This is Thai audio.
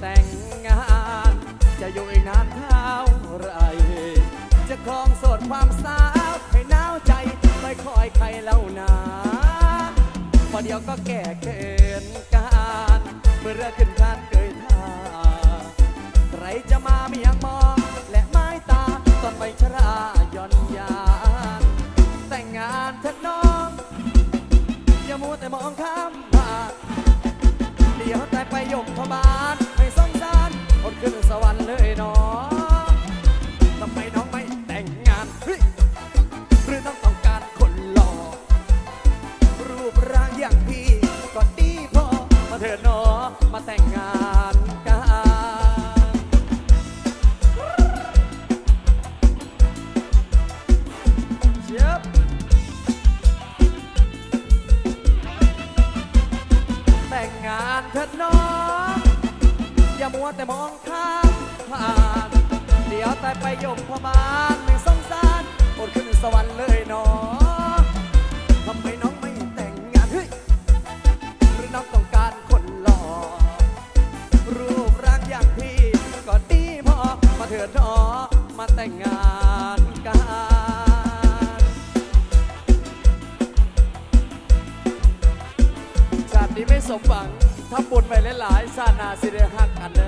แต่งงาน จะอยู่อีกนานเท่าไร จะครองโสดความสาวให้หนาวใจไม่คอยใครเล่านาพอเดียวก็แก่เกินการเมื่อเรือขึ้นคานเกยท่าใครจะมาไม่ยังมองและไม้ตาตอนใบชราย่อนยานแต่งงานเถิดน้อง อย่ามัวแต่มองข้ามผ่านเดี๋ยวแต่ไปยกพบาล ขึ้นสวรรค์เลยเนาะทำไมน้องไม่แต่งงานเฮ้ยหรือน้องต้องการคนหล่อรูปร่างอย่างพี่ก็ดีพอมาเถิดเนาะมาแต่งงานกันเชียบ แต่งงานเถิดน้องอย่ามั วแต่มองข้ามผ่าน เดี๋ยวแต่ไปยมพบาลไม่สงสารอดขึ้นสวรรค์เลยเนาะทำไมน้องไม่แต่งงานเฮ้ยหรือน้องต้องการคนหล่อ รูปร่างอย่างพี่ก็ดีพอ มาเถิดเนาะมาแต่งงานกันชาตินี้ไม่สมหวังทำบุญไปหลายๆชาติหนาสิได้หักกันเด้อ